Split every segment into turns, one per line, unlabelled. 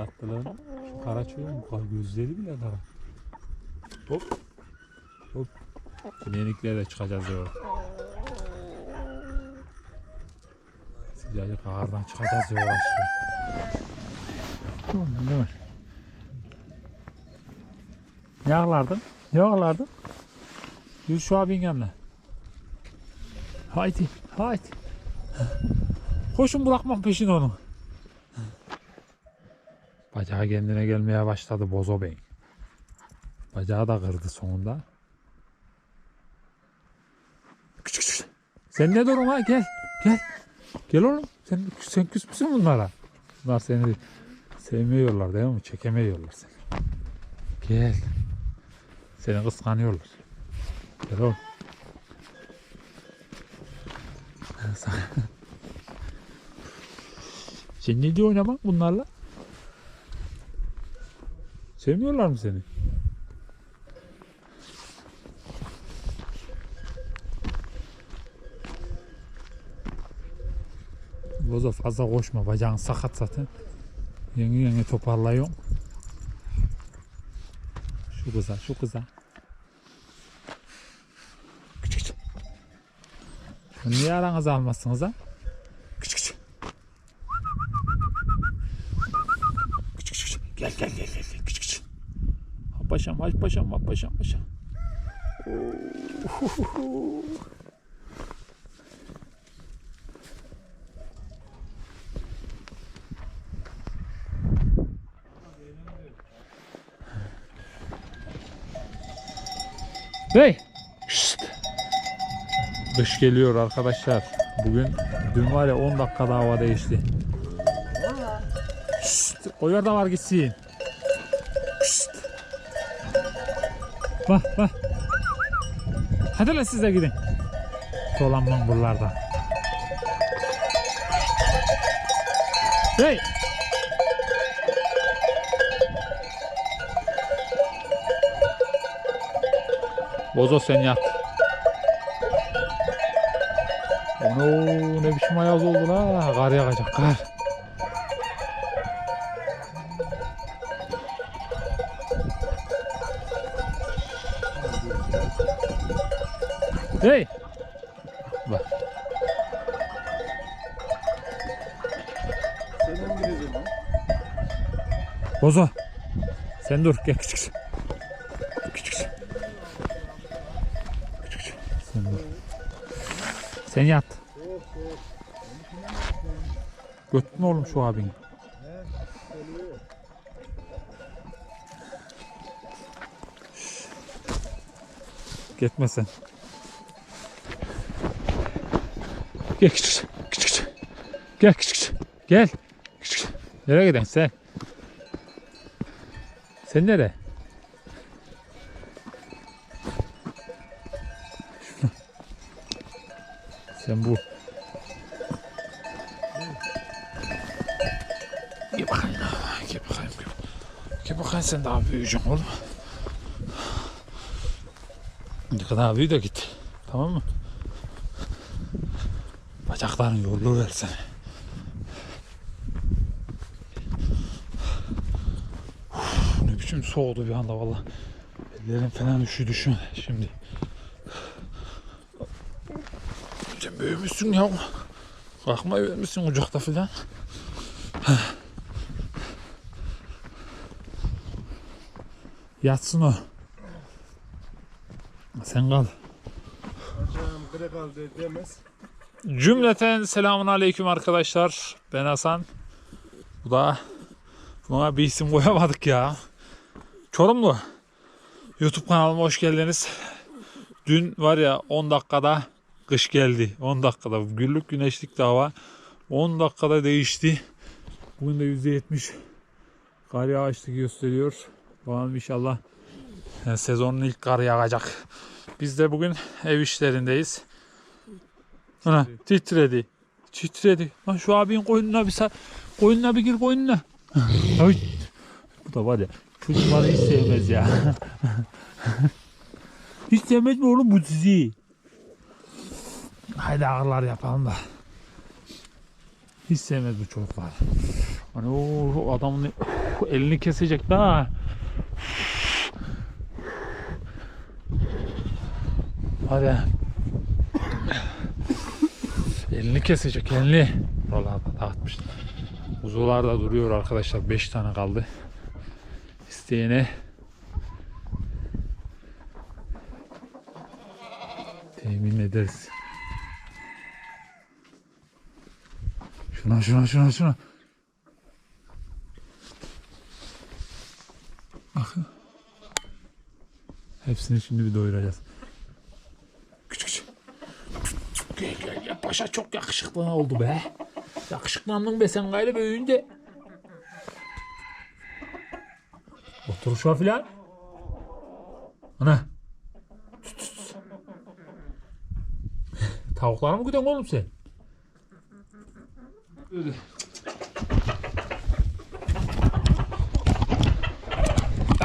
Datlıların kara çocuğun gözleri bile kara. Hop. Hop. Şimdi yeniklerle çıkacağız diyor. Sıcacık ağırdan çıkacağız yola şimdi. Tamam değil mi? Ne ağlardın? Ne ağlardın? Yürü şu abin yanına. Haydi, haydi. Koşun bırakmak peşin onu. Bacağı kendine gelmeye başladı Bozo Bey. Bacağı da kırdı sonunda. Küçük küçük. Sen ne durum ha gel. Gel. Gel oğlum. Sen, sen küs müsün bunlara? Bunlar seni sevmiyorlar değil mi? Çekemiyorlar seni. Gel. Seni kıskanıyorlar. Gel oğlum. Sen ne diyorsun ama bunlarla? Sevmiyorlar mı seni? Bozo fazla koşma. Bacağın sakat zaten. Yeni yeni toparlıyorum. Şu kıza, şu kıza. Küçük küçük. Niye aranızı almazsınız ha? Küçük küçük. Küçük küçük. Gel gel gel gel. Küçük paşam, haç paşam, haç paşam, paşam. Hey! Şşt. Dış geliyor arkadaşlar. Bugün dün var ya 10 dakikada hava değişti. Şşt. O yerde var gitsin. Bak bak. Hadi la siz de gidin. Dolanmam buralarda. Hey! Bozo sen yat. Ono ne biçim ayaz oldu la. Kar yağacak kar. Bozo. Sen dur gel küçük. Küçük. Küçük. küçük. Sen dur. Sen yat. Götün oğlum şu abin. Gitme sen. Gel küçük. Küçük. Gel küçük. Gel. Küçük. Nereye gidiyorsun sen? Sen nere? Sen bu. Gel bakayım. Gel bakayım. Gel bakayım sen daha büyüyeceksin oğlum. Ne kadar büyü de git. Tamam mı? Bacakların yorulur versene. Üstüm soğudu bir anda valla. Ellerim falan üşüdü şu şimdi. Sen büyümüşsün ya. Kalkmayı vermişsin ocakta falan. Yatsın o. Sen kal. Hocam bire kal demez. Cümleten selamun aleyküm arkadaşlar. Ben Hasan. Bu da buna bir isim koyamadık ya. Çorumlu YouTube kanalıma hoş geldiniz. Dün var ya 10 dakikada kış geldi. 10 dakikada güllük güneşlik de hava. 10 dakikada değişti. Bugün de %70 kar yağışlık gösteriyor. Bakalım inşallah yani e, sezonun ilk kar yağacak. Biz de bugün ev işlerindeyiz. Ana titredi. Titredi. Lan şu abinin koyununa bir sa koyununa bir gir koyununa. Bu da var ya Çocuk bana hiç sevmez ya. hiç sevmez mi oğlum bu sizi? Haydi ağırlar yapalım da. Hiç sevmez bu çocuklar. Hani o adamın elini kesecek ha? Hadi. elini kesecek elini. Buralarda dağıtmışlar. Uzular da duruyor arkadaşlar. 5 tane kaldı isteyene temin ederiz. Şuna şuna şuna şuna. Bakın. Hepsini şimdi bir doyuracağız. Küçük küçük. Gel gel gel. Paşa çok yakışıklı oldu be. Yakışıklandın be sen gayrı büyüyünce. Turşu filan. Ana. Tavuklara mı gidiyorsun oğlum sen?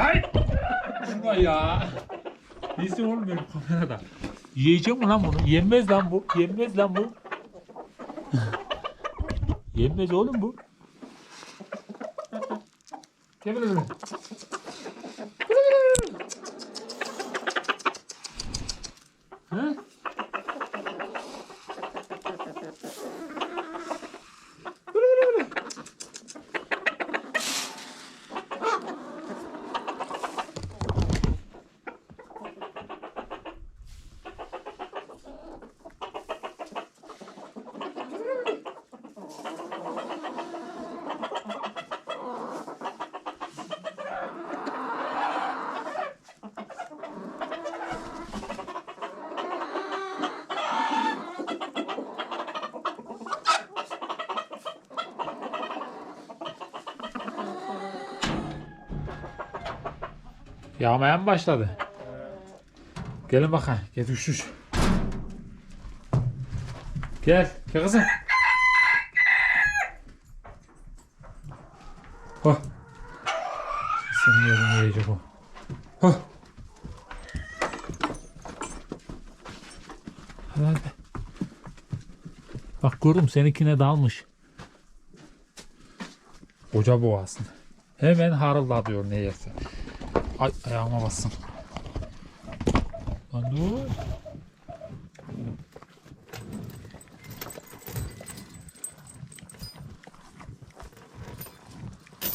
Ay! Şuna ya. Neyse oğlum benim kamerada. Yiyecek mi lan bunu? Yenmez lan bu. Yenmez lan bu. Yenmez oğlum bu. Yemin ederim. Yağmaya mı başladı? Gelin bakın. Gel düş düş. Gel. Gel kızım. Oh. Senin yerini yiyecek o. Oh. Hadi hadi. Bak kurum seninkine dalmış. Koca boğazını. Hemen harılda diyor ne yersen. Ay ayağıma bassın. Lan dur.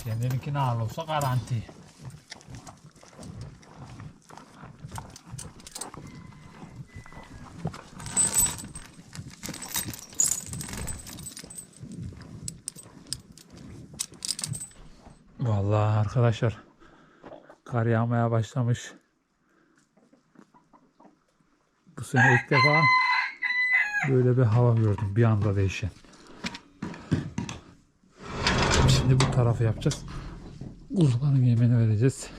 Kendininkini ağır olsa garanti. Vallahi arkadaşlar Kar yağmaya başlamış. Bu sene ilk defa böyle bir hava gördüm bir anda değişen. Şimdi bu tarafı yapacağız. Kuzuların yemini vereceğiz.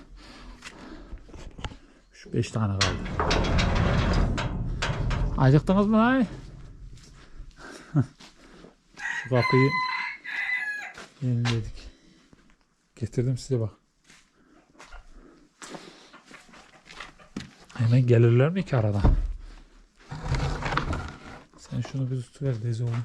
Şu beş tane kaldı. Acıktınız mı lan? Şu kapıyı yeniledik. Getirdim size bak. Hemen gelirler mi ki arada? Sen şunu bir tutuver Dezi oğlum.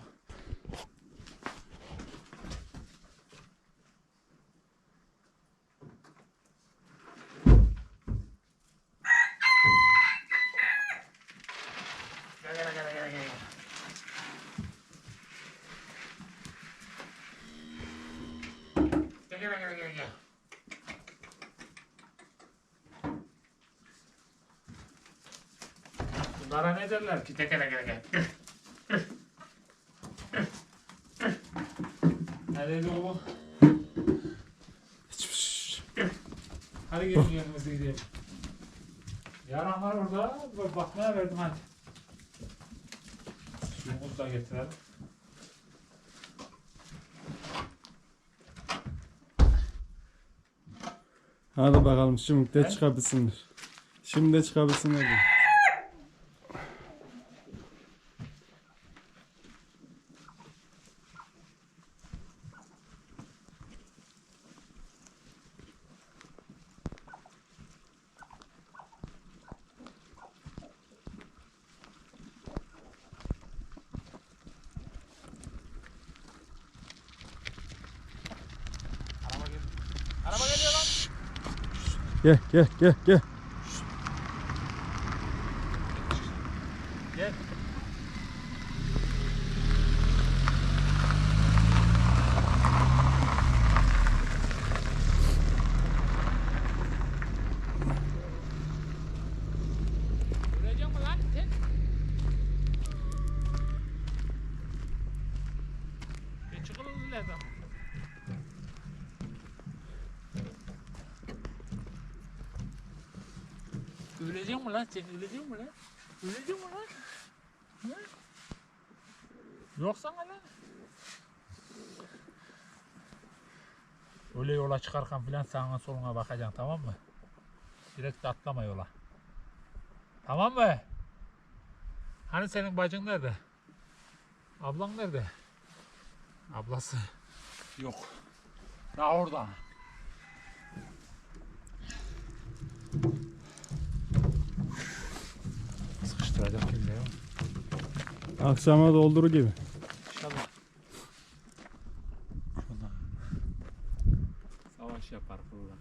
Bunlara ne derler ki? Teke teke teke. Nerede bu? Şey. Hadi gelin yanımıza gidelim. Yaran var orada. Bak, bakmaya verdim hadi. Suyumuzu da getirelim. Hadi bakalım şimdi de çıkabilsinler. Şimdi de çıkabilsinler. Gel gel gel gel. Yoksa ne? Hani? Öyle yola çıkarken filan sağa soluna bakacaksın tamam mı? Direkt atlama yola. Tamam mı? Hani senin bacın nerede? Ablan nerede? Ablası yok. Daha orada. Sıkıştıracağım. Akşama dolduru gibi. İnşallah. İnşallah. Savaş yapar burada.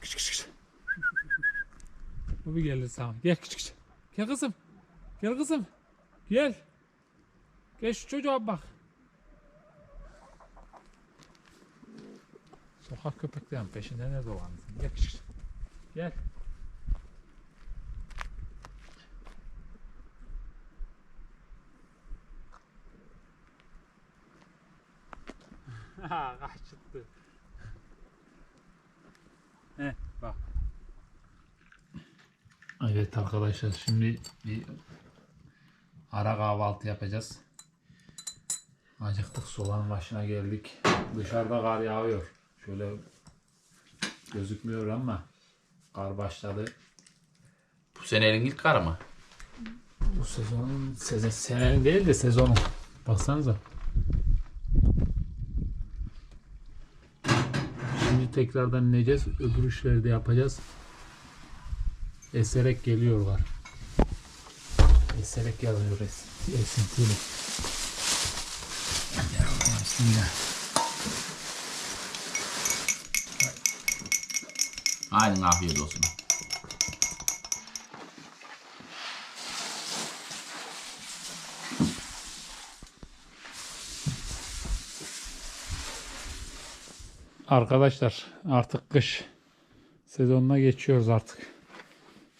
Kış kış kış. Bu bir gelir sağ. Gel kış kış. Gel kızım. Gel kızım. Gel. Gel şu çocuğa bak. ha de peşinde ne dolansın. Yakışır. Gel. Ha ah, kaçtı. He bak. Evet arkadaşlar şimdi bir ara kahvaltı yapacağız. Acıktık soğan başına geldik. Dışarıda kar yağıyor. Şöyle gözükmüyor ama kar başladı. Bu senenin ilk karı mı? Bu sezonun sezon, senenin değil de sezonun. Baksanıza. Şimdi tekrardan ineceğiz. Öbür işleri de yapacağız. Eserek geliyor var. Eserek yazıyor es esintiyle. Bismillah. Aynen afiyet olsun. Arkadaşlar artık kış sezonuna geçiyoruz artık.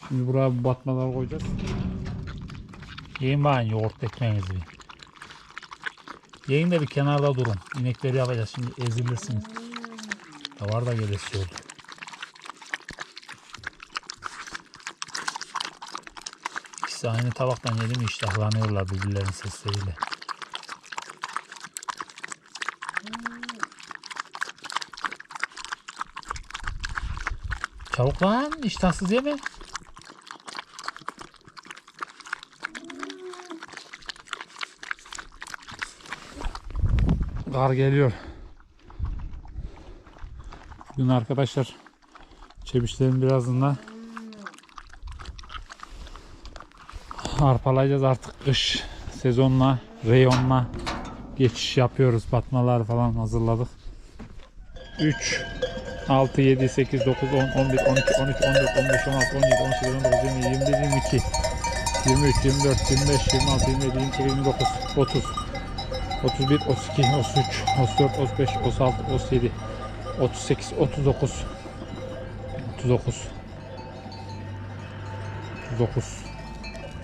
Şimdi buraya bir batmalar koyacağız. Yiyin bakın yoğurt ekmeğinizi. Yiyin de bir kenarda durun. İnekleri yapacağız şimdi ezilirsiniz. Tavar da gelesiyordu. İkisi aynı tabaktan yedi mi iştahlanıyorlar birbirlerinin sesleriyle. Çabuk lan iştahsız yeme. Kar geliyor. Bugün arkadaşlar çebişlerin birazından arpalayacağız artık kış sezonla reyonla geçiş yapıyoruz. Batmalar falan hazırladık. 3 6 7 8 9 10 11 12 13 14 15 16 17 18 19 20 21 22 23 24 25 26 27 28 29 30 31 32 33 34 35 36 37 38 39 39 39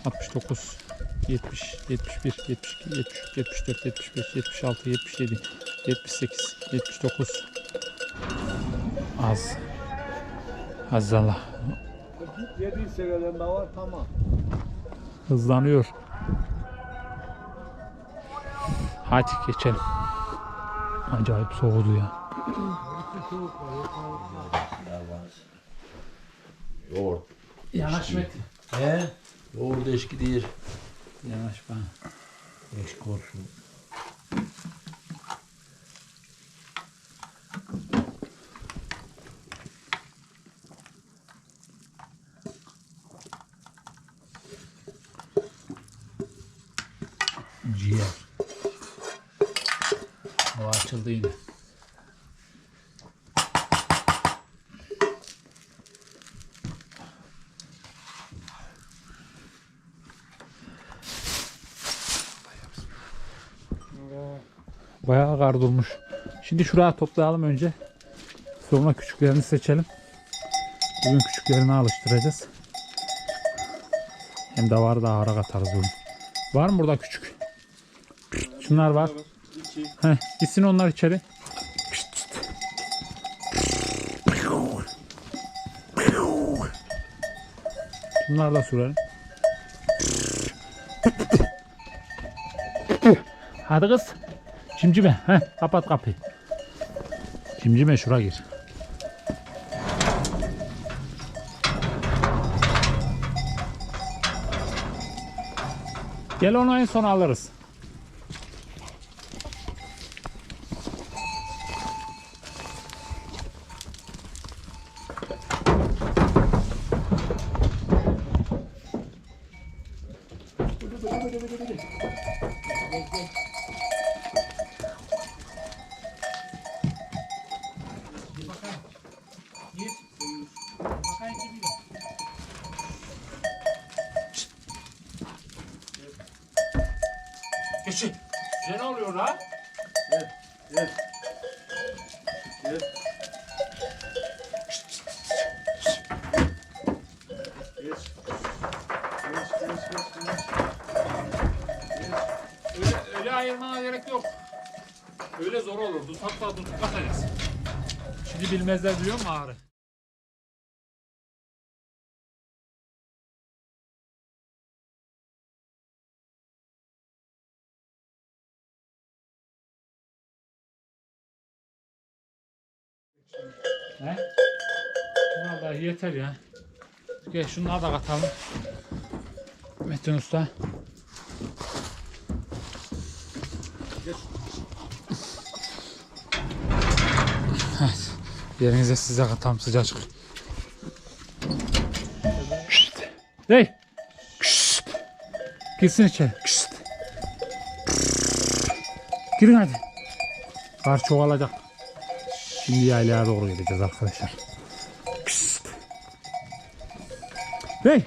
69 70 71 72 73 74 75 76 77 78 79 az Azala 7 seviyelerinde var tamam hızlanıyor hadi geçelim acayip soğudu ya yoğurt yanaş Metin he Doğru deşki değil. Yanaşma. Eşk olsun. kar durmuş. Şimdi şuraya toplayalım önce. Sonra küçüklerini seçelim. Bugün küçüklerini alıştıracağız. Hem de var daha hara katarız bugün. Var mı burada küçük? Şunlar var. Heh, gitsin onlar içeri. Bunlarla sürelim. Hadi kız. Cimcime heh, kapat kapıyı. Cimcime şura gir. Gel onu en son alırız. Thank you. bilmezler biliyor musun ağrı? He? Vallahi yeter ya. Gel şunları da katalım. Metin Usta. Yerinize size tam sıcacık. Şşt. Hey. Şşt. Girsin içeri. Şşt. Girin hadi. Kar çoğalacak. Şimdi yaylaya doğru gideceğiz arkadaşlar. Hey. Dey.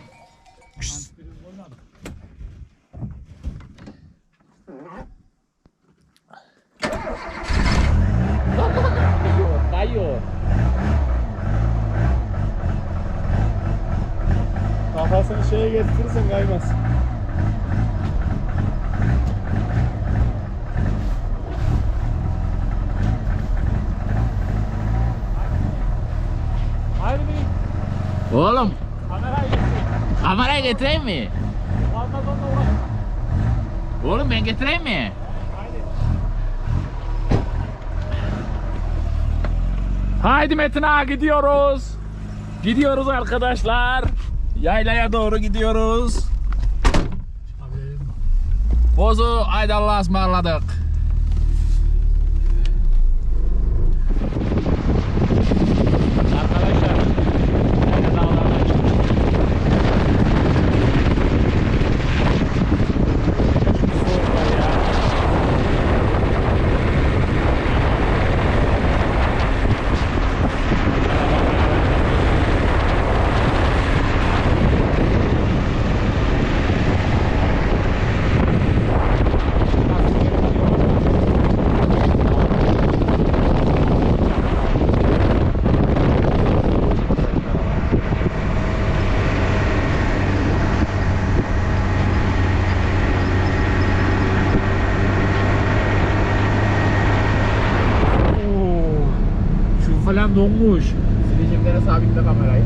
Bakarsan kaymaz. Oğlum. Kamerayı getireyim. Kamerayı getireyim mi? Oğlum ben getireyim mi? Haydi Metin ağa gidiyoruz. Gidiyoruz arkadaşlar. Yaylaya doğru gidiyoruz. Bozu Aydal'la ısmarladık. dong, Mush. Sige, check na sa amin na aí.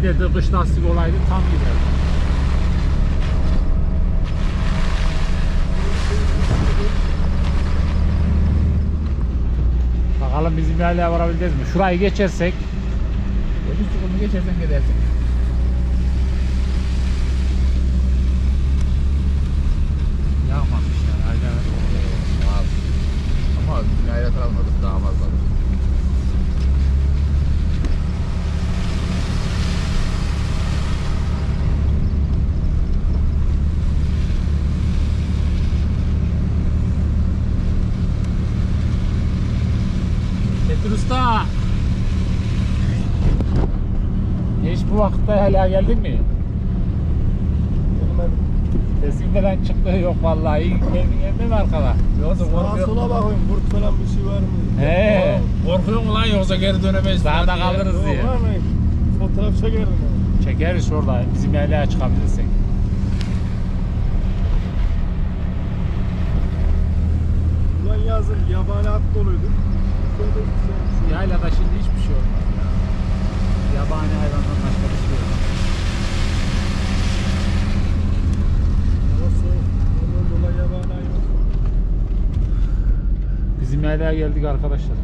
giderdi. Kış lastik olaydı tam giderdi. Bakalım bizim yerlere varabileceğiz mi? Şurayı geçersek. E, Bir çukurunu geçersen gidersin. hala geldin mi? Gelmedim. Sesin çıktığı yok vallahi. Kendin geldi mi arkada? Yoksa korkuyor. sola bakayım. Kurt falan bir şey var mı? He. Korkuyor mu lan yoksa geri dönemeyiz. Daha da kalırız diye. Yok lan. Fotoğraf çekerim. Çekeriz orada. Bizim yerliğe çıkabilirsek. Ulan yazın yabani at doluydu. Şey- Yaylada şimdi hiçbir şey olmaz Yabani hayvandan başka Binayla geldik arkadaşlar.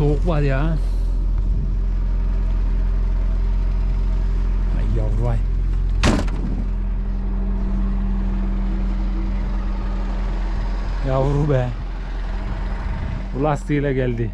soğuk var ya. Ay yavru Yavru be. Bu lastiğiyle geldi.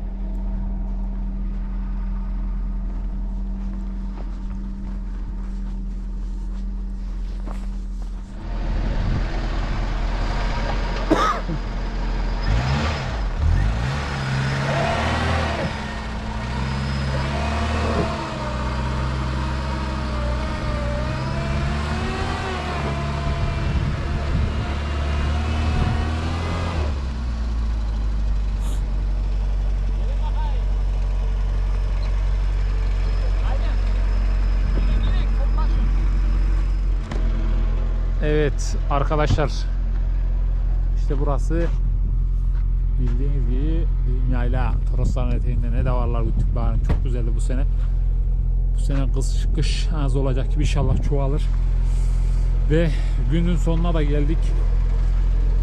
Evet arkadaşlar işte burası bildiğiniz gibi dünyayla Torosların eteğinde ne de varlar güttük çok güzeldi bu sene bu sene kış, kış az olacak gibi inşallah çoğalır ve günün sonuna da geldik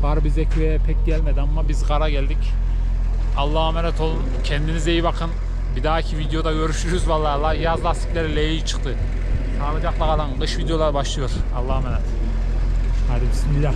Kar bize köye pek gelmedi ama biz kara geldik Allah'a emanet olun kendinize iyi bakın bir dahaki videoda görüşürüz vallahi yaz lastikleri L'yi çıktı Sağlıcakla kalın. Kış videolar başlıyor. Allah'a emanet. Hadi bismillah.